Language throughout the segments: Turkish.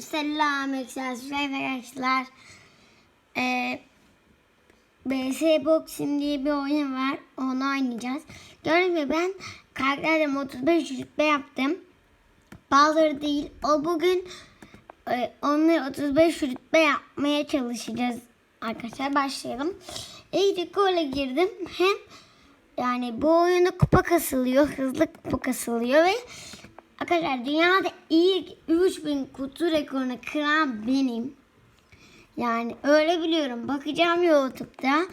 Selam arkadaşlar. Ee, BS Boxing diye bir oyun var. Onu oynayacağız. Gördüğünüz gibi ben karakterlerimi 35 rütbe yaptım. Bazıları değil. O bugün e, onları 35 rütbe yapmaya çalışacağız. Arkadaşlar başlayalım. İlk gola girdim. Hem yani bu oyunda kupa kasılıyor. Hızlı kupa kasılıyor ve arkadaşlar dünyada ilk 3000 kutu rekorunu kıran benim. Yani öyle biliyorum. Bakacağım YouTube'da.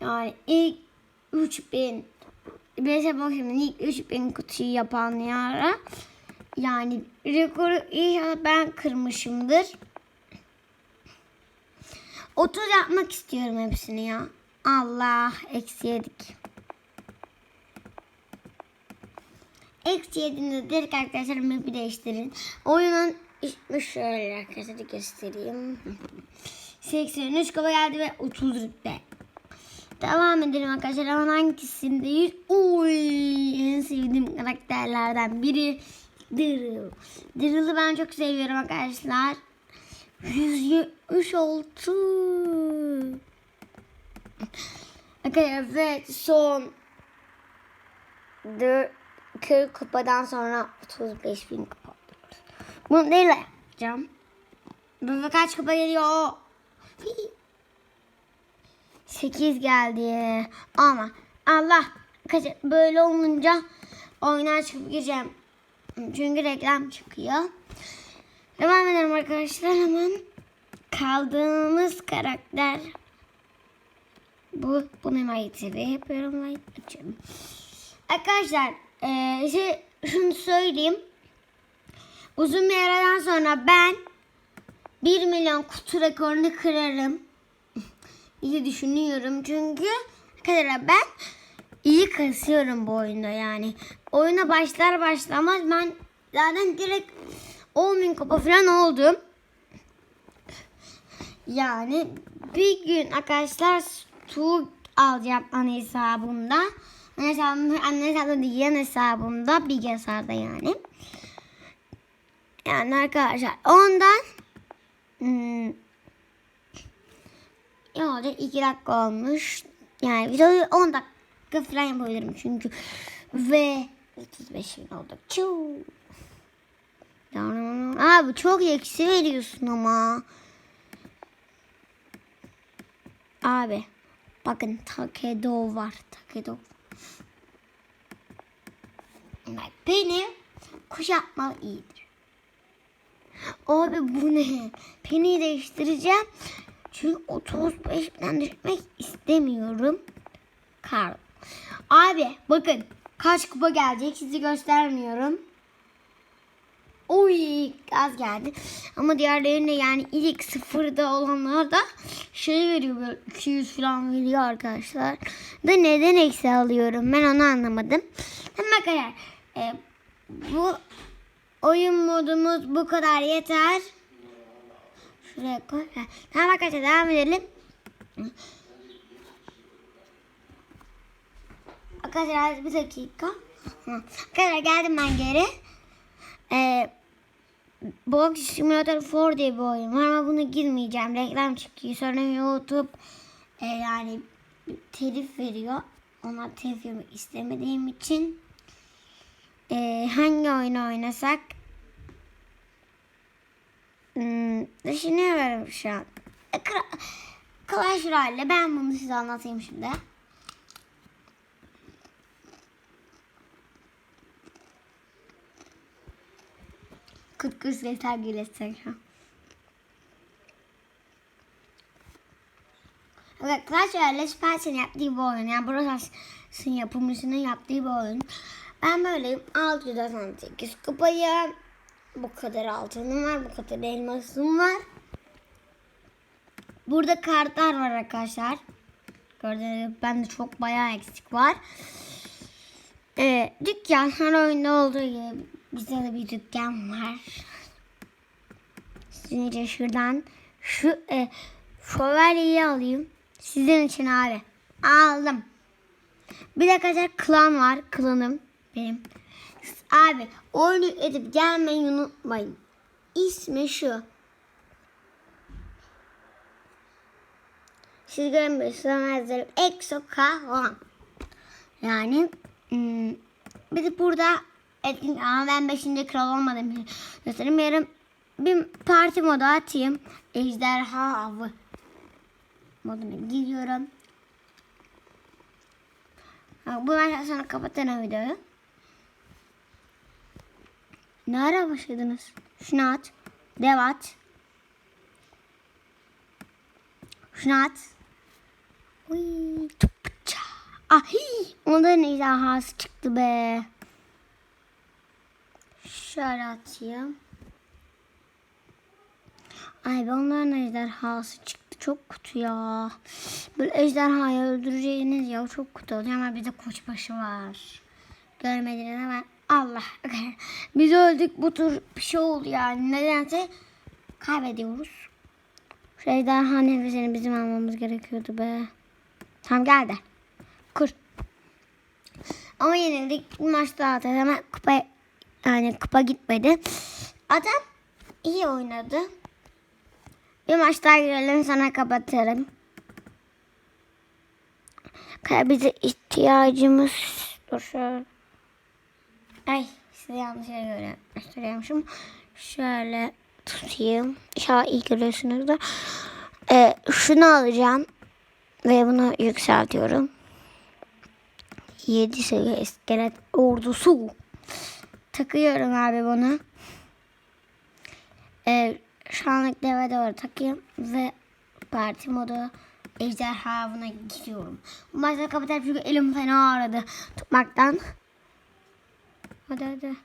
Yani ilk 3000 Mesela bakayım ilk 3000 kutuyu yapan yara. Yani rekoru inşallah ben kırmışımdır. 30 yapmak istiyorum hepsini ya. Allah eksi yedik. Eksi yediğinde direkt arkadaşlar map'i değiştirin. Oyunun şöyle arkadaşlar göstereyim. 83 kaba geldi ve 30 rütbe. Devam edelim arkadaşlar. Ama hangisindeyiz? Uy, en sevdiğim karakterlerden biri Daryl. Daryl'ı ben çok seviyorum arkadaşlar. 176. Okay, evet son 4 40 kupadan sonra 35 bin kupa. Bunu neyle yapacağım? Bu kaç kupa geliyor? 8 geldi. Ama Allah kaç böyle olunca oyuna çıkıp gireceğim. Çünkü reklam çıkıyor. Devam edelim arkadaşlar hemen. Kaldığımız karakter bu. Bunu hemen yapıyorum ve açıyorum. Arkadaşlar ee, şey, şunu söyleyeyim. Uzun bir aradan sonra ben 1 milyon kutu rekorunu kırarım. İyi düşünüyorum çünkü arkadaşlar ben iyi kasıyorum bu oyunda yani. Oyuna başlar başlamaz ben zaten direkt 10 bin kupa falan oldum. Yani bir gün arkadaşlar su alacağım ana hesabımda. Anne hesabımda, anne hesabımda değil yan hesabımda bir hesabda yani. Yani arkadaşlar ondan hmm, ne olacak 2 dakika olmuş. Yani videoyu 10 dakika falan yapabilirim çünkü. Ve 35 bin oldu. Çuu. Abi çok eksi veriyorsun ama. Abi bakın Takedo var. Takedo. Bak beni kuşatma iyidir. Abi bu ne? Peni değiştireceğim. Çünkü 35 binden düşmek istemiyorum. Kar. Abi bakın kaç kupa gelecek sizi göstermiyorum. Oy az geldi. Ama diğerlerinde yani ilk sıfırda olanlar da şey veriyor böyle 200 falan veriyor arkadaşlar. Da neden eksi alıyorum ben onu anlamadım. Hemen arkadaşlar e, bu oyun modumuz bu kadar yeter. Şuraya koy. Tamam arkadaşlar devam edelim. Arkadaşlar bir dakika. Arkadaşlar geldim ben geri. Ee, Box Simulator 4 diye bir oyun var ama bunu girmeyeceğim. Reklam çıkıyor. Sonra YouTube e, yani telif veriyor. Ona telif istemediğim için e, hangi oyunu oynasak Hmm, düşünüyorum şu an. E, Clash Royale. Ben bunu size anlatayım şimdi. Kırk kız yeter. Evet, Clash Royale Spencer'ın yaptığı bir oyun. Yani Brosas'ın yapımcısının yaptığı bir oyun. Ben böyleyim. 698 kupayı. Bu kadar altınım var. Bu kadar elmasım var. Burada kartlar var arkadaşlar. Gördüğünüz gibi bende çok bayağı eksik var. Ee, dükkan her oyunda olduğu gibi bizde de bir dükkan var. Şimdi şuradan şu e, şövalyeyi alayım. Sizin için abi. Aldım. Bir de arkadaşlar klan var. Klanım benim. Abi oyunu edip gelmeyi unutmayın. ismi şu. Siz görmüyorsunuz ama yazarım. Exokalan. Yani hmm, bir burada etkin ama ben 5. kral olmadım. Göstereyim yarın bir parti modu atayım. Ejderha avı moduna giriyorum. Ha, Bu maçtan sonra kapatalım videoyu. Ne ara başladınız? Şunu at. Dev at. Şunu at. Uy. Ah, hii, onların ejderhası çıktı be. Şöyle atayım. Ay be onların ejderhası çıktı. Çok kötü ya. Böyle ejderhayı öldüreceğiniz ya çok kötü oluyor ama bizde koçbaşı var. Görmediniz ama Allah. Biz öldük bu tür bir şey oldu yani. Nedense kaybediyoruz. Şu ejderha nefesini bizim almamız gerekiyordu be. Tamam gel de. Kur. Ama yenildik. Bir maç daha atacağız ama kupa yani kupa gitmedi. Adam iyi oynadı. Bir maç daha girelim sonra kapatırım. Bize ihtiyacımız... Dur şöyle. Ay size yanlış yere göre gösteriyormuşum. Şöyle tutayım. İnşallah iyi görüyorsunuzdur. Ee, şunu alacağım. Ve bunu yükseltiyorum. 7 seviye iskelet ordusu. Takıyorum abi bunu. Ee, şu anlık deve doğru takayım. Ve parti modu ejderha avına gidiyorum. Bu maçta kapatalım çünkü elim fena ağrıdı tutmaktan. Hadi hadi.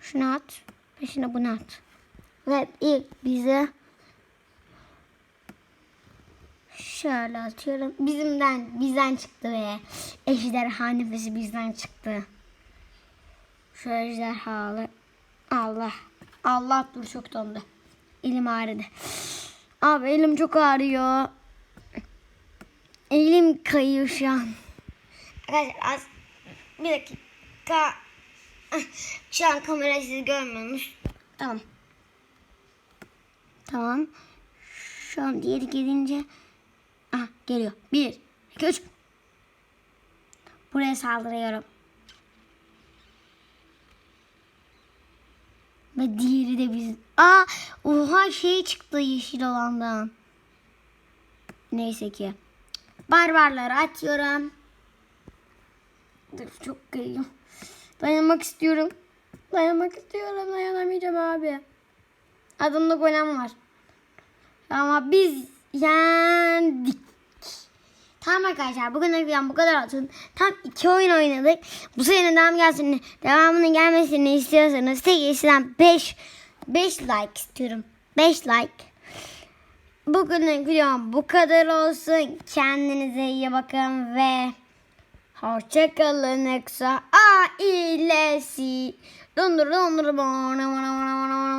Şunu at. Peşine bunu at. Ve ilk bize şöyle atıyorum. Bizimden, bizden çıktı ve ejderha nefesi bizden çıktı. Şu ejderhalı. Allah. Allah dur çok dondu. Elim ağrıdı. Abi elim çok ağrıyor. Elim kayıyor şu an. Arkadaşlar az bir dakika. Şu an kamerayı siz görmüyorsunuz. Tamam. Tamam. Şu an diğeri gelince. Aha geliyor. Bir, iki, üç. Buraya saldırıyorum. Ve diğeri de biz. Aa, oha şey çıktı yeşil olandan. Neyse ki. Barbarları atıyorum. Dur çok geliyor. Dayanmak istiyorum. Dayanmak istiyorum. Dayanamayacağım abi. Adımda golem var. Ama biz yendik. Tamam arkadaşlar bugün videom bu kadar olsun. Tam iki oyun oynadık. Bu sene devam gelsin. Devamının gelmesini istiyorsanız tek sizden 5 5 like istiyorum. 5 like. Bugünün videom bu kadar olsun. Kendinize iyi bakın ve hoşçakalın Eksa ailesi. Dondur dondur bana bana bana bana.